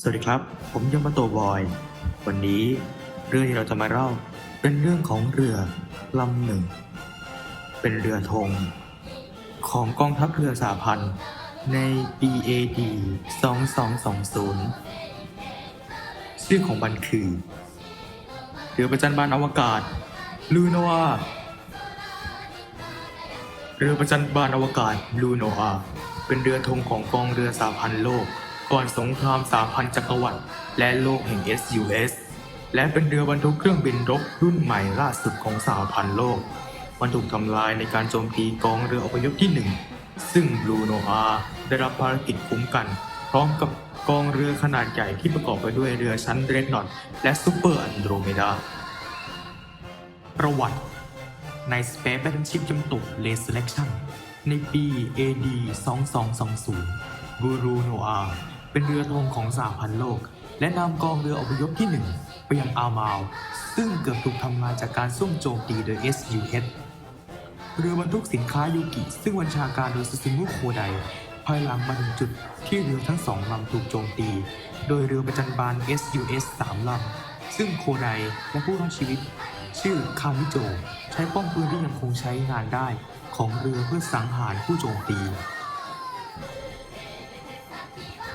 สวัสดีครับ ผมยมโตบอย วันนี้เรื่องที่เราจะมาเล่าเป็นเรื่องของเรือลำหนึ่ง เป็นเรือธง ของกองทัพเรือสหพันธ์ใน BAD 2220 ชื่อของมันคือ เรือประจันบานอวกาศ ลูโนอาเรือประจันบานอวกาศลูโนอาเป็นเรือธงของกองเรือสหพันธ์โลก ก่อนสงครามสามพันจักรวรรดิและโลกแห่ง SUS และเป็นเรือบรรทุกเครื่องบินรบรุ่นใหม่ล่าสุดของสหพันธ์โลก มันถูกทำลายในการโจมตีกองเรืออพยพที่หนึ่งซึ่งบลูโนอาได้รับภารกิจคุ้มกัน พร้อมกับกองเรือขนาดใหญ่ที่ประกอบไปด้วยเรือชั้นเรดนอตและซูเปอร์อันโดรเมดา ประวัติใน Space Battleship จำตุก r a y Selection ในปี AD 2220 บูรูโนอา เป็นเรือธงของสหพันธ์โลก และนำกองเรืออพยพที่ 1 ไปยังอาร์มาวซึ่งเกือบถูกทำลายจากการซุ่มโจมตีโดย SUS เรือบรรทุกสินค้ายูกิ ซึ่งบัญชาการโดยซูซูมุโคไดภายหลังมาถึงจุดที่เรือทั้งสองลำถูกโจมตี โดยเรือประจันบาน SUS 3ลำซึ่งโคไดและผู้รอดชีวิต ชื่อคามิโจ ใช้ป้อมปืนที่ยังคงใช้งานได้ ของเรือเพื่อสังหารผู้โจมตี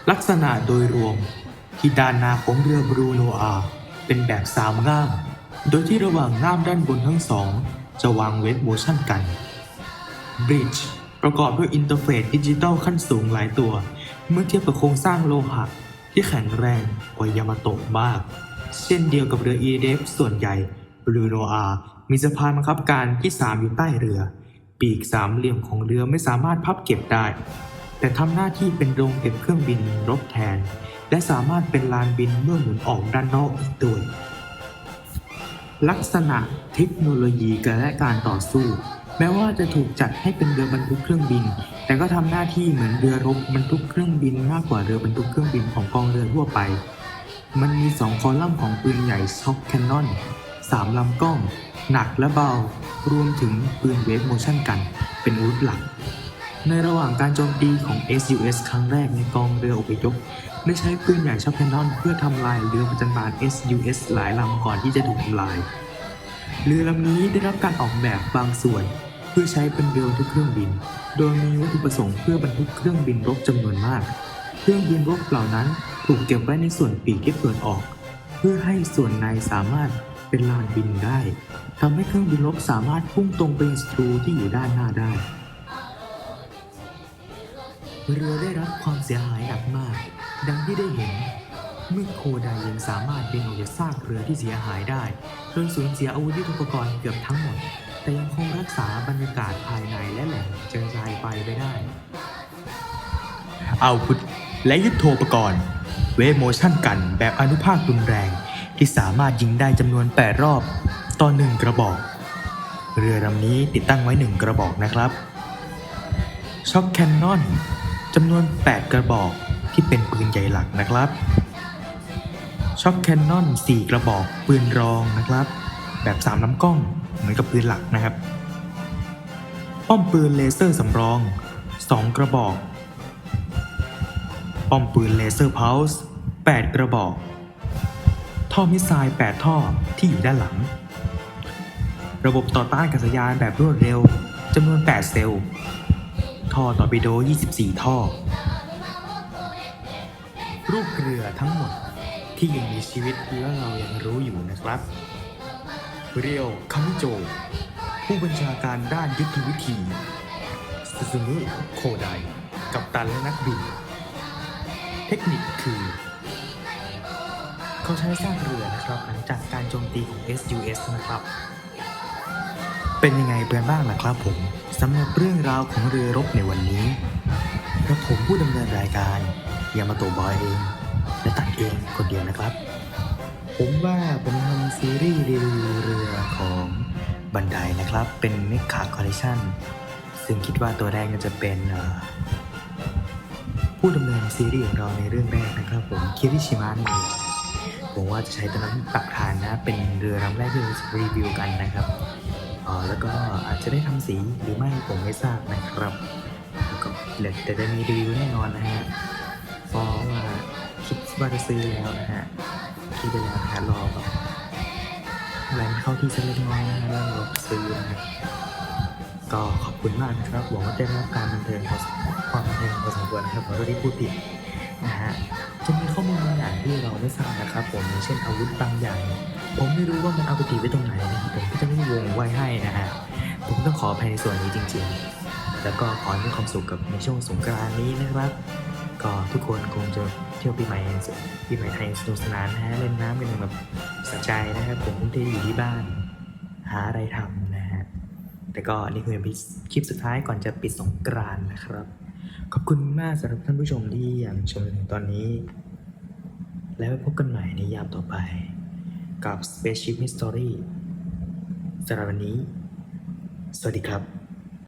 ลักษณะโดยรวมที่ด้านหน้าของเรือบรูโนอา เป็นแบบสามง่าม โดยที่ระหว่างง่ามด้านบนทั้งสอง จะวางเวทโมชั่นกัน Bridge ประกอบด้วยอินเทอร์เฟซดิจิตอลขั้นสูงหลายตัว เมื่อเทียบกับโครงสร้างโลหะที่แข็งแรงกว่ายามาโตะมาก เช่นเดียวกับเรือ e d f ส่วนใหญ่บลูโนอา มีสะพานบังคับการที่3อยู่ใต้เรือ ปีกสามเหลี่ยมของเรือไม่สามารถพับเก็บได้ แต่ทำหน้าที่เป็นโรงเก็บเครื่องบินรบแทน และสามารถเป็นลานบินเมื่อหมุนออกด้านนอกอีกด้วยลักษณะเทคโนโลยีและการต่อสู้ แม้ว่าจะถูกจัดให้เป็นเรือบรรทุกเครื่องบิน แต่ก็ทำหน้าที่เหมือนเรือรบบรรทุกเครื่องบินมากกว่าเรือบรรทุกเครื่องบินของกองเรือทั่วไป มันมีสองคอลัมน์ของปืนใหญ่ช็อคแคนนอนสามลำกล้อง หนักและเบา รวมถึงปืนเวฟโมชั่นกัน เป็นอาวุธหลัก ในระหว่างการโจมตีของ SUS ครั้งแรกในกองเรืออพยพได้ใช้ปืนใหญ่ชอคแคนนอนเพื่อทำลายเรือประจันบาน SUS หลายลำก่อนที่จะถูกทำลาย เรือลำนี้ได้รับการออกแบบบางส่วน เพื่อใช้เป็นเรือทุกเครื่องบิน โดยมีวัตถุประสงค์เพื่อบรรทุกเครื่องบินรบจำนวนมาก เครื่องบินรบเหล่านั้นถูกเก็บไว้ในส่วนปีกที่เปิดออก เพื่อให้ส่วนในสามารถเป็นลานบินได้ทำให้เครื่องบินรบสามารถพุ่งตรงไปยังศัตรูที่อยู่ด้านหน้าได้ เรือได้รับความเสียหายหนักมาก ดังที่ได้เห็นเมื่อโคไดยังสามารถบินออกจากซากเรือที่เสียหายได้โดยสูญเสียอาวุธยุทโธปกรณ์เกือบทั้งหมด แต่ยังคงรักษาบรรยากาศภายในและแหล่งเจอจายไปไปได้ อาวุธและยุทโธปกรณ์ เวฟโมชั่นกันแบบอนุภาครุนแรง ที่สามารถยิงได้จำนวน 8 รอบ ต่อหนึ่งกระบอก เรือลำนี้ติดตั้งไว้หนึ่งกระบอกนะครับช็อคแคนนอน จำนวน 8 กระบอกที่เป็นปืนใหญ่หลักนะครับช็อคแคนนอน 4 กระบอกปืนรองนะครับ แบบ 3 ลำกล้องเหมือนกับปืนหลักนะครับ ป้อมปืนเลเซอร์สำรอง 2 กระบอก ป้อมปืนเลเซอร์เพลส์8กระบอก ท่อมิสไซล์ 8 ท่อที่อยู่ด้านหลัง ระบบต่อต้านกัษยานแบบรวดเร็วจำนวน 8 เซลล์ ท่อตอร์ปิโด 24 ท่อ รูปเรือทั้งหมดที่ยังมีชีวิตและเรายังรู้อยู่นะครับ เรียวคามิโจ ผู้บัญชาการด้านยุทธวิธีซูซูมุโคไดกับตันและนักบิน เทคนิคคือ เขาใช้สร้างเรือนะครับหลังจากการโจมตีของ SUS นะครับ เป็นยังไงเพื่อนบ้างล่ะครับผมสำหรับเรื่องราวของเรือรบในวันนี้กระผมผู้ดำเนินรายการยามาโตบอยเอง และตัดเองคนเดียวนะครับ ผมว่าผมทำซีรีส์รีวิวเรือของบันไดนะครับ เป็นเมคคาคอลเลคชันซึ่งคิดว่าตัวแรกก็จะเป็นผู้ดำเนินซีรีส์ของเราในเรื่องแรกนะครับผมคิริชิมะนี่เองผมว่าจะใช้ตัวนั้นตักทานนะ เป็นเรือลำแรกที่เราจะรีวิวกันนะครับ แล้วก็อาจจะได้ทำสีหรือไม่ผมไม่ทราบนะครับแล้วก็เดี๋ยวแต่จะมีรีวิวแน่นอนนะฮะเพราะว่าคิดว่าจะซื้อแล้วนะฮะคิดไปแล้วนะฮะรอแบบแรงเข้าที่สักเล็กน้อยนะฮะแล้วราซื้อนะฮะก็ขอบคุณมากนะครับหวังว่าจะได้รับการบันเทิงพอความบันเทิงพอสมควรนะครับขอโทษที่พูดผิดนะฮะ จะมีข้อมูลบางอย่างที่เราไม่ทราบนะครับผมอย่างเช่นอาวุธบางอย่าง ผมไม่รู้ว่ามันเอาไปติดไว้ตรงไหนนะครับผมก็จะไม่วงไว้ให้นะฮะผมต้องขออภัยในส่วนนี้จริง ๆ แล้วก็ขอให้มีความสุขกับในช่วงสงกรานต์นี้นะครับ ก็ทุกคนคงจะเที่ยวปีใหม่ปีใหม่ไทยสนุกสนานนะฮะเล่นน้ำกันแบบสะใจนะครับ ผมคงที่อยู่ที่บ้าน หาอะไรทำนะฮะแต่ก็นี่คือคลิปสุดท้ายก่อนจะปิดสงกรานต์นะครับ ขอบคุณมากสำหรับท่านผู้ชมที่ยังชมถึงตอนนี้ แล้วพบกันใหม่ในยามต่อไป กับ Spaceship History สำหรับวันนี้ สวัสดีครับ